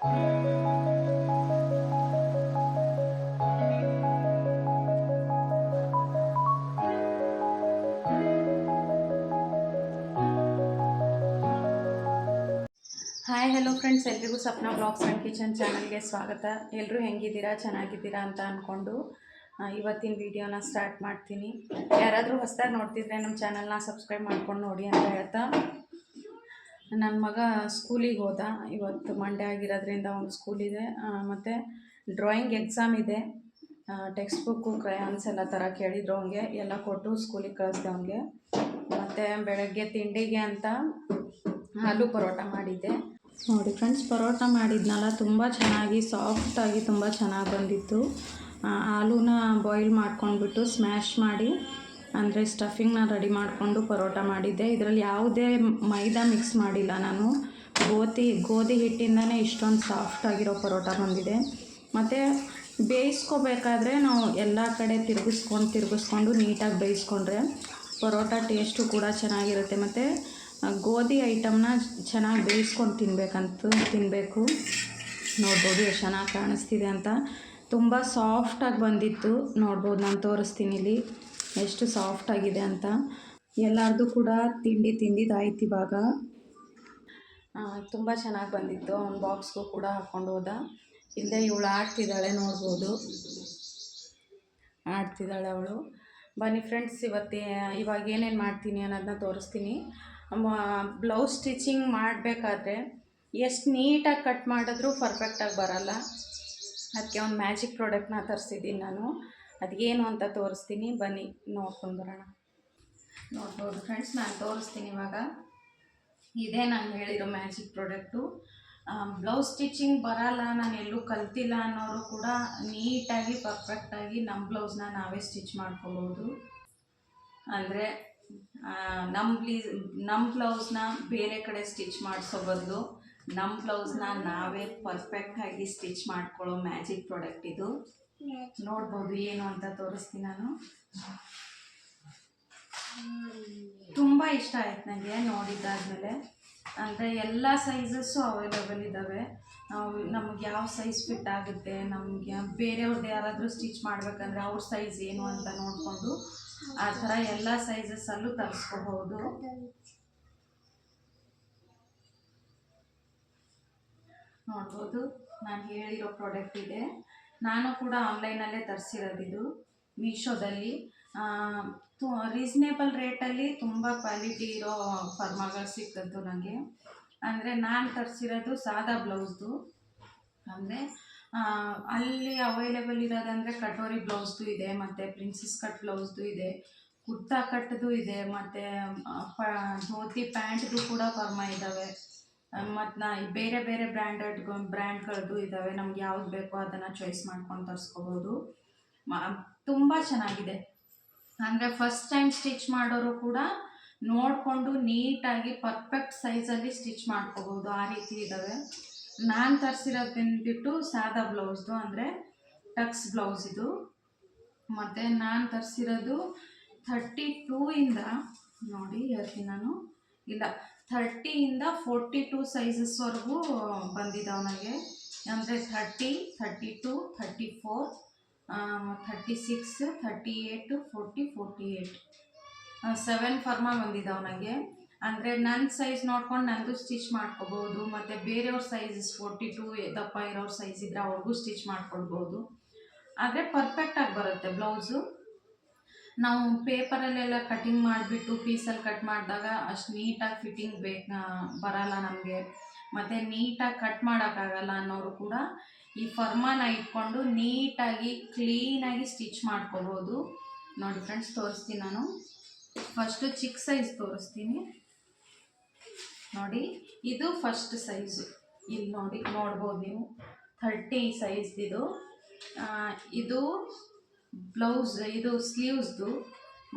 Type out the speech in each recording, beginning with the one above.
Hi hello friends ಎಲ್ರಿಗೂ Sapna blogs and kitchen ಚಾನಲ್ಗೆ ಸ್ವಾಗತ. ಎಲ್ಲರೂ ಹೆಂಗಿದ್ದೀರಾ? ಚೆನ್ನಾಗಿದ್ದೀರಾ ಅಂತ ಅಂದ್ಕೊಂಡು ಇವತ್ತಿನ ವಿಡಿಯೋನ ಸ್ಟಾರ್ಟ್ ಮಾಡ್ತೀನಿ. ಯಾರಾದರೂ ಹೊಸದಾಗಿ ನೋಡ್ತಿದ್ರೆ ನಮ್ಮ ಚಾನಲ್ನ ಸಬ್ಸ್ಕ್ರೈಬ್ ಮಾಡ್ಕೊಂಡು ನೋಡಿ ಅಂತ ಹೇಳ್ತಾ. ನನ್ನ ಮಗ ಸ್ಕೂಲಿಗೆ ಹೋದ. ಇವತ್ತು ಮಂಡೆ ಆಗಿರೋದ್ರಿಂದ ಅವ್ನು ಸ್ಕೂಲಿದೆ ಮತ್ತು ಡ್ರಾಯಿಂಗ್ ಎಕ್ಸಾಮ್ ಇದೆ. ಟೆಕ್ಸ್ಟ್ ಬುಕ್ಕು ಕ್ರಯಾನ್ಸ್ ಎಲ್ಲ ಥರ ಕೇಳಿದ್ರು ಅವನಿಗೆ. ಎಲ್ಲ ಕೊಟ್ಟು ಸ್ಕೂಲಿಗೆ ಕಳಿಸ್ದೆ ಅವನಿಗೆ. ಮತ್ತು ಬೆಳಗ್ಗೆ ತಿಂಡಿಗೆ ಅಂತ ಆಲೂ ಪರೋಟ ಮಾಡಿದ್ದೆ. ನೋಡಿ ಫ್ರೆಂಡ್ಸ್ ಪರೋಟ ಮಾಡಿದ್ನಲ್ಲ, ತುಂಬ ಚೆನ್ನಾಗಿ ಸಾಫ್ಟಾಗಿ ತುಂಬ ಚೆನ್ನಾಗಿ ಬಂದಿತ್ತು. ಆಲೂನ ಬಾಯ್ಲ್ ಮಾಡ್ಕೊಂಡ್ಬಿಟ್ಟು ಸ್ಮ್ಯಾಶ್ ಮಾಡಿ ಅಂದರೆ ಸ್ಟಫಿಂಗ್ನ ರೆಡಿ ಮಾಡಿಕೊಂಡು ಪರೋಟ ಮಾಡಿದ್ದೆ. ಇದರಲ್ಲಿ ಯಾವುದೇ ಮೈದಾ ಮಿಕ್ಸ್ ಮಾಡಿಲ್ಲ ನಾನು. ಗೋಧಿ ಗೋಧಿ ಹಿಟ್ಟಿಂದನೇ ಇಷ್ಟೊಂದು ಸಾಫ್ಟ್ ಆಗಿರೋ ಪರೋಟ ಬಂದಿದೆ. ಮತ್ತು ಬೇಯಿಸ್ಕೋಬೇಕಾದ್ರೆ ನಾವು ಎಲ್ಲ ಕಡೆ ತಿರುಗಿಸ್ಕೊಂಡು ತಿರುಗಿಸ್ಕೊಂಡು ನೀಟಾಗಿ ಬೇಯಿಸ್ಕೊಂಡ್ರೆ ಪರೋಟ ಟೇಸ್ಟು ಕೂಡ ಚೆನ್ನಾಗಿರುತ್ತೆ. ಮತ್ತು ಗೋಧಿ ಐಟಮ್ನ ಚೆನ್ನಾಗಿ ಬೇಯಿಸ್ಕೊಂಡು ತಿನ್ಬೇಕಂತ ತಿನ್ನಬೇಕು ನೋಡ್ಬೋದು ಎಷ್ಟು ಚೆನ್ನಾಗಿ ಕಾಣಿಸ್ತಿದೆ ಅಂತ. ತುಂಬ ಸಾಫ್ಟಾಗಿ ಬಂದಿತ್ತು. ನೋಡ್ಬೋದು ನಾನು ತೋರಿಸ್ತೀನಿ ಇಲ್ಲಿ. ಎಷ್ಟು ಸಾಫ್ಟ್ ಆಗಿದೆ ಅಂತ ಎಲ್ಲರದು ಕೂಡ ತಿಂಡಿ ತಿಂದಿದ್ದಾಯ್ತು ಇವಾಗ. ತುಂಬ ಚೆನ್ನಾಗಿ ಬಂದಿತ್ತು. ಅವ್ನ ಬಾಕ್ಸ್ಗೂ ಕೂಡ ಹಾಕ್ಕೊಂಡು ಹೋದ. ಹಿಂದೆ ಇವಳು ಆಡ್ತಿದ್ದಾಳೆ, ನೋಡ್ಬೋದು. ಆಡ್ತಿದ್ದಾಳೆ ಅವಳು. ಬನ್ನಿ ಫ್ರೆಂಡ್ಸ್ ಇವತ್ತೇ, ಇವಾಗ ಏನೇನು ಮಾಡ್ತೀನಿ ಅನ್ನೋದನ್ನ ತೋರಿಸ್ತೀನಿ. ಬ್ಲೌಸ್ ಸ್ಟಿಚಿಂಗ್ ಮಾಡಬೇಕಾದ್ರೆ ಎಷ್ಟು ನೀಟಾಗಿ ಕಟ್ ಮಾಡಿದ್ರೂ ಪರ್ಫೆಕ್ಟಾಗಿ ಬರಲ್ಲ. ಅದಕ್ಕೆ ಒಂದು ಮ್ಯಾಜಿಕ್ ಪ್ರಾಡಕ್ಟ್ನ ತರಿಸಿದ್ದೀನಿ ನಾನು. ಅದೇನು ಅಂತ ತೋರಿಸ್ತೀನಿ. ಬನ್ನಿ, ನೋಡ್ಕೊಂಡು ಬರೋಣ. ನೋಡ್ಬೋದು ಫ್ರೆಂಡ್ಸ್ ನಾನು ತೋರಿಸ್ತೀನಿ ಇವಾಗ. ಇದೇ ನಾನು ಹೇಳಿರೋ ಮ್ಯಾಜಿಕ್ ಪ್ರಾಡಕ್ಟು ಬ್ಲೌಸ್ ಸ್ಟಿಚಿಂಗ್ ಬರಲ್ಲ, ನಾನು ಎಲ್ಲೂ ಕಲ್ತಿಲ್ಲ ಅನ್ನೋರು ಕೂಡ ನೀಟಾಗಿ ಪರ್ಫೆಕ್ಟಾಗಿ ನಮ್ಮ ಬ್ಲೌಸ್ನ ನಾವೇ ಸ್ಟಿಚ್ ಮಾಡ್ಕೊಬೋದು. ಅಂದರೆ ನಮ್ಮ ಬ್ಲೀಸ್ ನಮ್ಮ ಬ್ಲೌಸ್ನ ಬೇರೆ ಕಡೆ ಸ್ಟಿಚ್ ಮಾಡಿಸೋ ಬದಲು ನಮ್ಮ ಬ್ಲೌಸ್ನ ನಾವೇ ಪರ್ಫೆಕ್ಟಾಗಿ ಸ್ಟಿಚ್ ಮಾಡ್ಕೊಳ್ಳೋ ಮ್ಯಾಜಿಕ್ ಪ್ರಾಡಕ್ಟ್ ಇದು. ನೋಡ್ಬೋದು ಏನು ಅಂತ ತೋರಿಸ್ತೀನಿ ನಾನು. ತುಂಬ ಇಷ್ಟ ಆಯ್ತು ನನಗೆ ನೋಡಿದ್ದಾದಮೇಲೆ. ಅಂದರೆ ಎಲ್ಲ ಸೈಜಸ್ಸು ಅವೈಲೇಬಲ್ ಇದ್ದಾವೆ ನಾವು ನಮ್ಗೆ ಯಾವ ಸೈಜ್ ಫಿಟ್ ಆಗುತ್ತೆ, ನಮಗೆ ಬೇರೆಯವ್ರದ್ದು ಯಾರಾದರೂ ಸ್ಟಿಚ್ ಮಾಡಬೇಕಂದ್ರೆ ಅವ್ರ ಸೈಜ್ ಏನು ಅಂತ ನೋಡಿಕೊಂಡು ಆ ಥರ ಎಲ್ಲ ಸೈಜಸ್ಸಲ್ಲೂ ತರಿಸ್ಕೋಬಹುದು. ನೋಡ್ಬೋದು, ನಾನು ಹೇಳಿರೋ ಪ್ರಾಡಕ್ಟ್ ಇದೆ. ನಾನು ಕೂಡ ಆನ್ಲೈನಲ್ಲೇ ತರಿಸಿರೋದಿದು ಮೀಶೋದಲ್ಲಿ ತು ರೀಸ್ನೇಬಲ್ ರೇಟಲ್ಲಿ ತುಂಬ ಕ್ವಾಲಿಟಿ ಇರೋ ಫರ್ಮಾಗಳು ಸಿಕ್ಕದ್ದು ನನಗೆ. ಅಂದರೆ ನಾನು ತರಿಸಿರೋದು ಸಾದಾ ಬ್ಲೌಸ್ದು ಅಂದರೆ ಅಲ್ಲಿ ಅವೈಲೇಬಲ್ ಇರೋದಂದರೆ ಕಟೋರಿ ಬ್ಲೌಸ್ದು ಇದೆ, ಮತ್ತು ಪ್ರಿನ್ಸಸ್ ಕಟ್ ಬ್ಲೌಸ್ದು ಇದೆ, ಕುರ್ತಾ ಕಟ್ದು ಇದೆ, ಮತ್ತು ಧೋತಿ ಪ್ಯಾಂಟ್ದು ಕೂಡ ಫರ್ಮ ಇದ್ದಾವೆ ಮತ್ತು ನಾ ಬೇರೆ ಬೇರೆ ಬ್ರ್ಯಾಂಡೆಡ್ ಬ್ರ್ಯಾಂಡ್ಗಳದ್ದು ಇದ್ದಾವೆ ನಮ್ಗೆ ಯಾವ್ದು ಬೇಕೋ ಅದನ್ನು ಚಾಯ್ಸ್ ಮಾಡ್ಕೊಂಡು ತರಿಸ್ಕೋಬೋದು. ತುಂಬ ಚೆನ್ನಾಗಿದೆ. ಅಂದರೆ ಫಸ್ಟ್ ಟೈಮ್ ಸ್ಟಿಚ್ ಮಾಡೋರು ಕೂಡ ನೋಡಿಕೊಂಡು ನೀಟಾಗಿ ಪರ್ಫೆಕ್ಟ್ ಸೈಜಲ್ಲಿ ಸ್ಟಿಚ್ ಮಾಡ್ಕೋಬೋದು. ಆ ರೀತಿ ಇದ್ದಾವೆ ನಾನು ತರಿಸಿರೋದು ಬಂದುಬಿಟ್ಟು ಸಾದಾ ಬ್ಲೌಸ್ದು ಅಂದರೆ ಟಕ್ಸ್ ಬ್ಲೌಸ್ ಇದು. ಮತ್ತು ನಾನು ತರಿಸಿರೋದು ಥರ್ಟಿ ಟೂ ಇಂದ, ನೋಡಿ ಹೇಳ್ತೀನಿ ನಾನು. ಇಲ್ಲ ಥರ್ಟಿಯಿಂದ ಫೋರ್ಟಿ ಟೂ ಸೈಜಸ್ವರೆಗೂ ಬಂದಿದ್ದಾವೆ ನನಗೆ ಅಂದರೆ thirty thirty two thirty four thirty six thirty eight forty forty eight seven ಫರ್ಮ ಬಂದಿದ್ದಾವೆ ನನಗೆ ಅಂದರೆ ನನ್ನ ಸೈಜ್ ನೋಡ್ಕೊಂಡು ನನಗೂ ಸ್ಟಿಚ್ ಮಾಡ್ಕೋಬೋದು, ಮತ್ತು ಬೇರೆಯವ್ರ ಸೈಜಸ್ ಫೋರ್ಟಿ ಟು ದಪ್ಪ ಇರೋರ ಸೈಜ್ ಇದ್ದರೆ ಅವ್ರಿಗೂ ಸ್ಟಿಚ್ ಮಾಡ್ಕೊಳ್ಬೋದು. ಆದರೆ ಪರ್ಫೆಕ್ಟಾಗಿ ಬರುತ್ತೆ ಬ್ಲೌಸು ನಾವು ಪೇಪರಲ್ಲೆಲ್ಲ ಕಟಿಂಗ್ ಮಾಡಿಬಿಟ್ಟು ಪೀಸಲ್ಲಿ ಕಟ್ ಮಾಡಿದಾಗ ಅಷ್ಟು ನೀಟಾಗಿ ಫಿಟ್ಟಿಂಗ್ ಬೇಕು ಬರಲ್ಲ ನಮಗೆ. ಮತ್ತು ನೀಟಾಗಿ ಕಟ್ ಮಾಡೋಕ್ಕಾಗಲ್ಲ ಅನ್ನೋರು ಕೂಡ ಈ ಫರ್ಮಾನ ಇಟ್ಕೊಂಡು ನೀಟಾಗಿ ಕ್ಲೀನಾಗಿ ಸ್ಟಿಚ್ ಮಾಡ್ಕೋಬೋದು ನೋಡಿ ಫ್ರೆಂಡ್ಸ್ ತೋರಿಸ್ತೀನಿ ನಾನು. ಫಸ್ಟು ಚಿಕ್ಕ ಸೈಜ್ ತೋರಿಸ್ತೀನಿ. ನೋಡಿ, ಇದು ಫಸ್ಟ್ ಸೈಜು ಇಲ್ಲಿ ನೋಡಿ, ನೋಡ್ಬೋದು ನೀವು. ಥರ್ಟಿ ಸೈಜ್ದಿದು ಇದು ಬ್ಲೌಸ್, ಇದು ಸ್ಲೀವ್ಸ್ದು.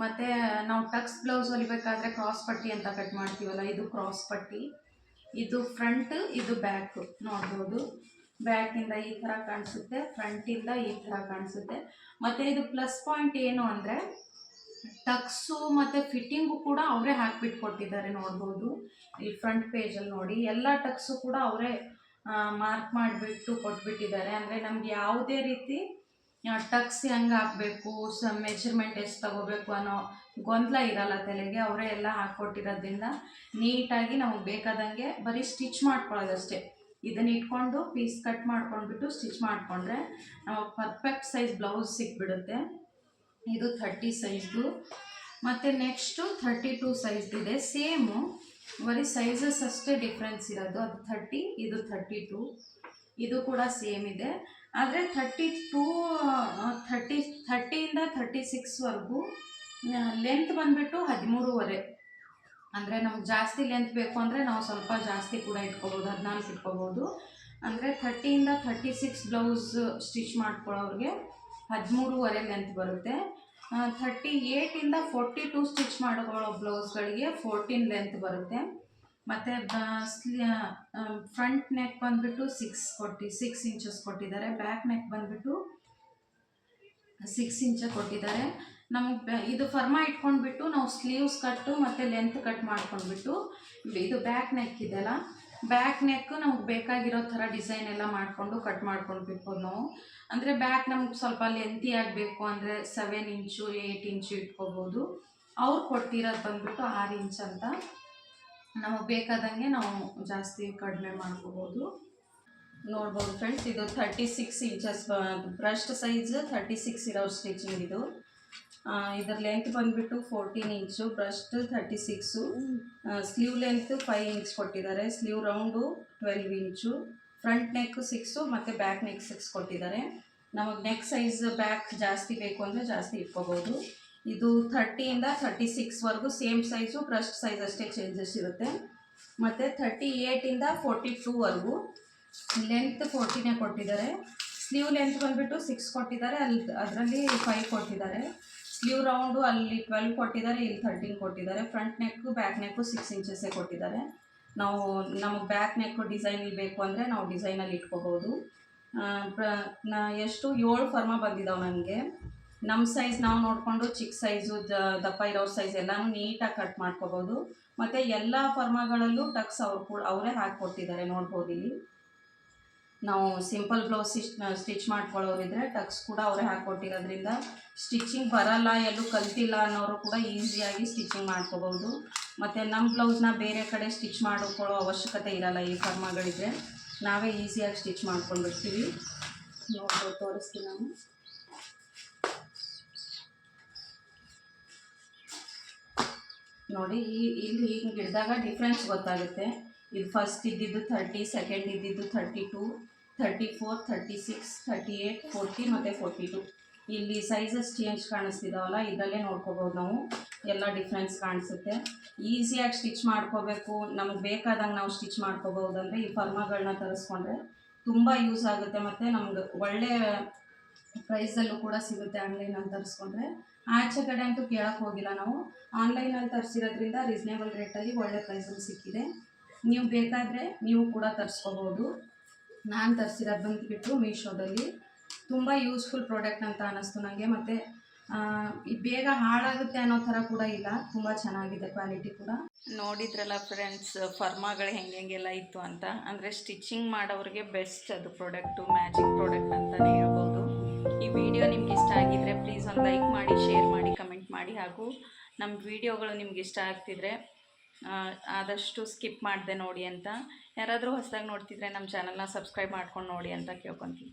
ಮತ್ತು, ನಾವು ಟಕ್ಸ್ ಬ್ಲೌಸ್ ಹೊಲಿಬೇಕಾದ್ರೆ ಕ್ರಾಸ್ ಪಟ್ಟಿ ಅಂತ ಕಟ್ ಮಾಡ್ತೀವಲ್ಲ, ಇದು ಕ್ರಾಸ್ ಪಟ್ಟಿ. ಇದು ಫ್ರಂಟ್ ಇದು ಬ್ಯಾಕ್ ನೋಡ್ಬೋದು. ಬ್ಯಾಕಿಂದ ಈ ಥರ ಕಾಣಿಸುತ್ತೆ ಫ್ರಂಟಿಂದ ಈ ಥರ ಕಾಣಿಸುತ್ತೆ. ಮತ್ತು ಇದು ಪ್ಲಸ್ ಪಾಯಿಂಟ್ ಏನು ಅಂದರೆ, ಟಕ್ಸು ಮತ್ತು ಫಿಟ್ಟಿಂಗು ಕೂಡ ಅವರೇ ಹಾಕ್ಬಿಟ್ಟು ಕೊಟ್ಟಿದ್ದಾರೆ ನೋಡ್ಬೋದು. ಈ ಫ್ರಂಟ್ ಪೇಜಲ್ಲಿ ನೋಡಿ, ಎಲ್ಲ ಟಕ್ಸು ಕೂಡ ಅವರೇ ಮಾರ್ಕ್ ಮಾಡಿಬಿಟ್ಟು ಕೊಟ್ಬಿಟ್ಟಿದ್ದಾರೆ. ಅಂದರೆ ನಮ್ಗೆ ಯಾವುದೇ ರೀತಿ ಟಕ್ಸ್ ಹೆಂಗೆ ಹಾಕಬೇಕು, ಸ ಮೆಜರ್ಮೆಂಟ್ ಎಷ್ಟು ತಗೋಬೇಕು ಅನ್ನೋ ಗೊಂದಲ ಇರಲ್ಲ ತಲೆಗೆ. ಅವರೇ ಎಲ್ಲ ಹಾಕ್ಕೊಟ್ಟಿರೋದ್ರಿಂದ ನೀಟಾಗಿ ನಮಗೆ ಬೇಕಾದಂಗೆ ಬರೀ ಸ್ಟಿಚ್ ಮಾಡ್ಕೊಳ್ಳೋದಷ್ಟೇ. ಇದನ್ನ ಇಟ್ಕೊಂಡು ಪೀಸ್ ಕಟ್ ಮಾಡ್ಕೊಂಡ್ಬಿಟ್ಟು ಸ್ಟಿಚ್ ಮಾಡಿಕೊಂಡ್ರೆ ನಮಗೆ ಪರ್ಫೆಕ್ಟ್ ಸೈಜ್ ಬ್ಲೌಸ್ ಸಿಕ್ಬಿಡುತ್ತೆ. ಇದು ಥರ್ಟಿ ಸೈಜ್ದು ಮತ್ತು ನೆಕ್ಸ್ಟು ಥರ್ಟಿ ಟೂ ಸೈಜ್ದಿದೆ ಸೇಮು. ಬರೀ ಸೈಜಸ್ ಅಷ್ಟೇ ಡಿಫ್ರೆನ್ಸ್ ಇರೋದು. ಅದು ಥರ್ಟಿ ಇದು ಥರ್ಟಿ ಟೂ ಇದು ಕೂಡ ಸೇಮ್ ಇದೆ. ಆದರೆ ಥರ್ಟಿ ಟೂ ಥರ್ಟಿ ಥರ್ಟಿಯಿಂದ ಥರ್ಟಿ ಸಿಕ್ಸ್ವರೆಗೂ ಲೆಂತ್ ಬಂದುಬಿಟ್ಟು ಹದಿಮೂರುವರೆ. ಅಂದರೆ ನಮ್ಗೆ ಜಾಸ್ತಿ ಲೆಂತ್ ಬೇಕು ಅಂದರೆ ನಾವು ಸ್ವಲ್ಪ ಜಾಸ್ತಿ ಕೂಡ ಇಟ್ಕೋಬೋದು, ಹದಿನಾಲ್ಕು ಇಟ್ಕೋಬೋದು. ಅಂದರೆ ಥರ್ಟಿಯಿಂದ ಥರ್ಟಿ ಸಿಕ್ಸ್ ಬ್ಲೌಸ್ ಸ್ಟಿಚ್ ಮಾಡ್ಕೊಳ್ಳೋರಿಗೆ ಹದಿಮೂರುವರೆ ಲೆಂತ್ ಬರುತ್ತೆ. ಥರ್ಟಿ ಏಯ್ಟಿಂದ ಫೋರ್ಟಿ ಟು ಸ್ಟಿಚ್ ಮಾಡ್ಕೊಳ್ಳೋ ಬ್ಲೌಸ್ಗಳಿಗೆ ಫೋರ್ಟೀನ್ ಲೆಂತ್ ಬರುತ್ತೆ. ಮತ್ತು ಫ್ರಂಟ್ ನೆಕ್ ಬಂದುಬಿಟ್ಟು ಸಿಕ್ಸ್ ಕೊಟ್ಟು ಸಿಕ್ಸ್ ಇಂಚಸ್ ಕೊಟ್ಟಿದ್ದಾರೆ. ಬ್ಯಾಕ್ ನೆಕ್ ಬಂದುಬಿಟ್ಟು ಸಿಕ್ಸ್ ಇಂಚ ಕೊಟ್ಟಿದ್ದಾರೆ. ನಮಗೆ ಇದು ಫರ್ಮ ಇಟ್ಕೊಂಡ್ಬಿಟ್ಟು ನಾವು ಸ್ಲೀವ್ಸ್ ಕಟ್ಟು ಮತ್ತು ಲೆಂತ್ ಕಟ್ ಮಾಡ್ಕೊಂಡ್ಬಿಟ್ಟು ಇದು ಬ್ಯಾಕ್ ನೆಕ್ ಇದೆಯಲ್ಲ ಬ್ಯಾಕ್ ನೆಕ್ ನಮ್ಗೆ ಬೇಕಾಗಿರೋ ಥರ ಡಿಸೈನ್ ಎಲ್ಲ ಮಾಡಿಕೊಂಡು ಕಟ್ ಮಾಡ್ಕೊಂಡು ಬಿಡ್ಬೋದು ನಾವು. ಅಂದರೆ ಬ್ಯಾಕ್ ನಮ್ಗೆ ಸ್ವಲ್ಪ ಲೆಂತಿ ಆಗಬೇಕು ಅಂದರೆ ಸೆವೆನ್ ಇಂಚು ಏಯ್ಟ್ ಇಂಚು ಇಟ್ಕೋಬೋದು. ಅವ್ರು ಕೊಟ್ಟಿರೋದು ಬಂದ್ಬಿಟ್ಟು ಆರು ಇಂಚ್ ಅಂತ. ನಮಗೆ ಬೇಕಾದಂಗೆ ನಾವು ಜಾಸ್ತಿ ಕಡಿಮೆ ಮಾಡ್ಕೋಬೋದು. ನೋಡ್ಬೋದು ಫ್ರೆಂಡ್ಸ್ ಇದು thirty six inches breast size thirty six ಇರೋ ಸ್ಟಿಚಿಂಗ್ ಇದು ಇದರ ಲೆಂತ್ ಬಂದುಬಿಟ್ಟು fourteen inch breast thirty six sleeve length five inch ಕೊಟ್ಟಿದ್ದಾರೆ. Sleeve round twelve inch front neck six ಮತ್ತು ಬ್ಯಾಕ್ ನೆಕ್ ಸಿಕ್ಸ್ ಕೊಟ್ಟಿದ್ದಾರೆ. ನಮಗೆ ನೆಕ್ ಸೈಜ್ ಬ್ಯಾಕ್ ಜಾಸ್ತಿ ಬೇಕು ಅಂದರೆ ಜಾಸ್ತಿ ಇಟ್ಕೋಬೋದು. ಇದು ಥರ್ಟಿಯಿಂದ ಥರ್ಟಿ ಸಿಕ್ಸ್ವರೆಗೂ ಸೇಮ್ ಸೈಜು ಬ್ರಸ್ಟ್ ಸೈಜ್ ಅಷ್ಟೇ ಚೇಂಜಸ್ ಇರುತ್ತೆ. ಮತ್ತು ಥರ್ಟಿ ಏಯ್ಟಿಂದ ಫೋರ್ಟಿ ಟೂವರೆಗೂ ಲೆಂತ್ ಫೋರ್ಟಿನೇ ಕೊಟ್ಟಿದ್ದಾರೆ. ಸ್ಲೀವ್ ಲೆಂತ್ ಬಂದುಬಿಟ್ಟು ಸಿಕ್ಸ್ ಕೊಟ್ಟಿದ್ದಾರೆ. ಅಲ್ಲಿ, ಅದರಲ್ಲಿ ಫೈವ್ ಕೊಟ್ಟಿದ್ದಾರೆ. ಸ್ಲೀವ್ ರೌಂಡು ಅಲ್ಲಿ ಟ್ವೆಲ್ವ್ ಕೊಟ್ಟಿದ್ದಾರೆ, ಇಲ್ಲಿ ಥರ್ಟೀನ್ ಕೊಟ್ಟಿದ್ದಾರೆ. Front neck back neck six ಇಂಚಸ್ಸೇ ಕೊಟ್ಟಿದ್ದಾರೆ. ನಾವು, ನಮಗೆ ಬ್ಯಾಕ್ ನೆಕ್ಕು ಡಿಸೈನಲ್ಲಿ ಬೇಕು ಅಂದರೆ ನಾವು ಡಿಸೈನಲ್ಲಿ ಇಟ್ಕೋಬೋದು. ಎಷ್ಟು ಏಳು ಫರ್ಮ ಬಂದಿದ್ದಾವೆ ನನಗೆ. ನಮ್ಮ ಸೈಜ್ ನಾವು ನೋಡಿಕೊಂಡು ಚಿಕ್ಕ ಸೈಜು ದಪ್ಪ ಇರೋ ಸೈಜ್ ಎಲ್ಲನೂ ನೀಟಾಗಿ ಕಟ್ ಮಾಡ್ಕೋಬೋದು. ಮತ್ತು ಎಲ್ಲ ಫರ್ಮಗಳಲ್ಲೂ ಟಕ್ಸ್ ಅವ್ರು ಕೂಡ, ಅವರೇ ಹಾಕ್ಕೊಟ್ಟಿದ್ದಾರೆ ನೋಡ್ಬೋದು ಇಲ್ಲಿ. ನಾವು ಸಿಂಪಲ್ ಬ್ಲೌಸ್ ಸ್ಟಿಚ್ ಮಾಡ್ಕೊಳ್ಳೋರಿದ್ರೆ ಟಕ್ಸ್ ಕೂಡ ಅವರೇ ಹಾಕ್ಕೊಟ್ಟಿರೋದ್ರಿಂದ ಸ್ಟಿಚಿಂಗ್ ಬರಲ್ಲ, ಎಲ್ಲೂ ಕಲ್ತಿಲ್ಲ ಅನ್ನೋರು ಕೂಡ ಈಸಿಯಾಗಿ ಸ್ಟಿಚಿಂಗ್ ಮಾಡ್ಕೋಬೋದು. ಮತ್ತು ನಮ್ಮ ಬ್ಲೌಸ್ನ ಬೇರೆ ಕಡೆ ಸ್ಟಿಚ್ ಮಾಡ್ಕೊಳ್ಳೋ ಅವಶ್ಯಕತೆ ಇರಲ್ಲ ಈ ಫರ್ಮಗಳಿದ್ರೆ. ನಾವೇ ಈಸಿಯಾಗಿ ಸ್ಟಿಚ್ ಮಾಡ್ಕೊಂಡು ಬಿಡ್ತೀವಿ. ನೋಡ್ಬೋದು ತೋರಿಸ್ತೀನಿ ನಾನು. ನೋಡಿ, ಈ, ಇಲ್ಲಿ ಹಿಂಗೆ ಹಿಡಿದಾಗ ಡಿಫ್ರೆನ್ಸ್ ಗೊತ್ತಾಗುತ್ತೆ. ಇದು ಫಸ್ಟ್ ಇದ್ದಿದ್ದು ಥರ್ಟಿ ಸೆಕೆಂಡ್ ಇದ್ದಿದ್ದು thirty two thirty four thirty six thirty eight forty ಮತ್ತು ಫೋರ್ಟಿ ಟು ಇಲ್ಲಿ ಸೈಜಸ್ ಚೇಂಜ್ ಕಾಣಿಸ್ತಿದಾವಲ್ಲ, ಇದರಲ್ಲೇ ನೋಡ್ಕೋಬೋದು ನಾವು. ಎಲ್ಲ ಡಿಫ್ರೆನ್ಸ್ ಕಾಣಿಸುತ್ತೆ. ಈಸಿಯಾಗಿ ಸ್ಟಿಚ್ ಮಾಡ್ಕೋಬೇಕು. ನಮಗೆ ಬೇಕಾದಂಗೆ ನಾವು ಸ್ಟಿಚ್ ಮಾಡ್ಕೋಬೋದು ಅಂದರೆ ಈ ಫರ್ಮಗಳನ್ನ ತರಿಸ್ಕೊಂಡ್ರೆ ತುಂಬ ಯೂಸ್ ಆಗುತ್ತೆ ಮತ್ತು ನಮ್ಗೆ ಒಳ್ಳೆ ಪ್ರೈಸಲ್ಲೂ ಕೂಡ ಸಿಗುತ್ತೆ ಆನ್ಲೈನಲ್ಲಿ ತರಿಸ್ಕೊಂಡ್ರೆ. ಆಚೆ ಕಡೆ ಅಂತೂ ಕೇಳಕ್ಕೆ ಹೋಗಿಲ್ಲ ನಾವು. ಆನ್ಲೈನಲ್ಲಿ ತರಿಸಿರೋದ್ರಿಂದ ರೀಸ್ನೇಬಲ್ ರೇಟಲ್ಲಿ ಒಳ್ಳೆ ಪ್ರೈಸಲ್ಲಿ ಸಿಕ್ಕಿದೆ. ನೀವು ಬೇಕಾದರೆ ನೀವು ಕೂಡ ತರಿಸ್ಕೋಬೋದು. ನಾನು ತರಿಸಿರೋದು ಬಂದುಬಿಟ್ಟು ಮೀಶೋದಲ್ಲಿ. ತುಂಬ ಯೂಸ್ಫುಲ್ ಪ್ರಾಡಕ್ಟ್ ಅಂತ ಅನ್ನಿಸ್ತು ನನಗೆ ಮತ್ತು ಬೇಗ ಹಾಳಾಗುತ್ತೆ ಅನ್ನೋ ಥರ ಕೂಡ ಇಲ್ಲ. ತುಂಬ ಚೆನ್ನಾಗಿದೆ ಕ್ವಾಲಿಟಿ ಕೂಡ. ನೋಡಿದ್ರಲ್ಲ ಫ್ರೆಂಡ್ಸ್, ಫರ್ಮಾಗಳು ಹೆಂಗೆ ಹೆಂಗೆಲ್ಲ ಇತ್ತು ಅಂತ. ಅಂದರೆ ಸ್ಟಿಚಿಂಗ್ ಮಾಡೋರಿಗೆ ಬೆಸ್ಟ್ ಅದು ಪ್ರಾಡಕ್ಟು. ಮ್ಯಾಜಿಕ್ ಪ್ರಾಡಕ್ಟ್ ಅಂತಲೇ ಈ ವಿಡಿಯೋ ನಿಮ್ಗೆ ಇಷ್ಟ ಆಗಿದ್ರೆ ಪ್ಲೀಸ್ ಒಂದು ಲೈಕ್ ಮಾಡಿ ಶೇರ್ ಮಾಡಿ ಕಮೆಂಟ್ ಮಾಡಿ ಹಾಗೂ ನಮ್ಮ ವಿಡಿಯೋಗಳು ನಿಮ್ಗೆ ಇಷ್ಟ ಆಗ್ತಿದ್ರೆ ಆದಷ್ಟು ಸ್ಕಿಪ್ ಮಾಡಿದೆ ನೋಡಿ ಅಂತ. ಯಾರಾದರೂ ಹೊಸದಾಗಿ ನೋಡ್ತಿದ್ರೆ ನಮ್ಮ ಚಾನಲ್ನ ಸಬ್ಸ್ಕ್ರೈಬ್ ಮಾಡ್ಕೊಂಡು ನೋಡಿ ಅಂತ ಕೇಳ್ಕೊತೀನಿ